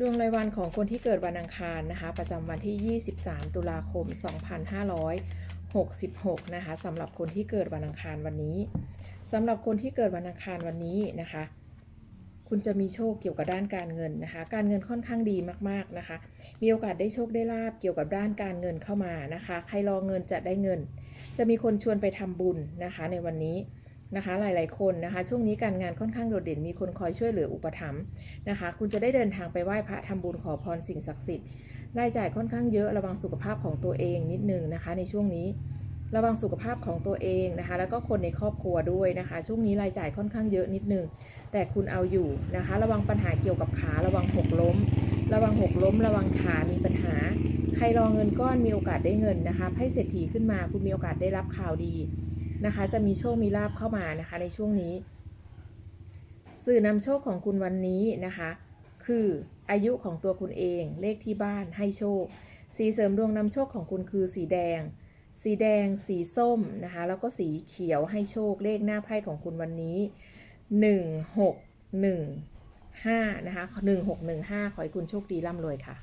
ดวงรายวันของคนที่เกิดวันอังคารนะคะ ประจำวันที่ 23 ตุลาคม 2566 นะคะสำหรับคนที่เกิดวันอังคารวันนี้สำหรับคนที่เกิดวันอังคารวันนี้นะคะ คุณจะมีโชคเกี่ยวกับด้านการเงินนะคะ การเงินค่อนข้างดีมากๆนะคะ มีโอกาสได้โชคได้ลาบเกี่ยวกับด้านการเงินเข้ามานะคะ ใครรอเงินจะได้เงิน จะมีคนชวนไปทำบุญนะคะในวันนี้ นะคะ หลายๆ คนนะคะ ช่วงนี้การงานค่อนข้างโดดเด่นมีคนคอยช่วยเหลืออุปถัมภ์นะคะ คุณจะได้เดินทางไปไหว้พระทำบุญขอพรสิ่งศักดิ์สิทธิ์รายจ่ายค่อนข้างเยอะระวังสุขภาพของตัวเองนิดนึงนะคะ ในช่วงนี้ ระวังสุขภาพของตัวเองนะคะ แล้วก็คนในครอบครัวด้วยนะคะ ช่วงนี้รายจ่ายค่อนข้างเยอะนิดนึงแต่คุณเอาอยู่นะคะ ระวังปัญหาเกี่ยวกับขาระวังหกล้ม ระวังหกล้ม ระวังขามีปัญหา ใครรอเงินก้อนมีโอกาสได้เงินนะคะไพ่เศรษฐีขึ้นมาคุณมีโอกาสได้รับข่าวดี นะคะ จะมีโชคมีลาบเข้ามานะคะ ในช่วงนี้ สื่อนำโชคของคุณวันนี้นะคะ คืออายุของตัวคุณเอง เลขที่บ้านให้โชค สีเสริมดวงนำโชคของคุณคือสีแดง สีแดง สีส้มนะคะ แล้วก็สีเขียวให้โชค เลขหน้าไพ่ของคุณวันนี้ 1 6 1 5 นะคะ 1 6 1 5 ขอให้คุณโชคดีร่ำรวยค่ะ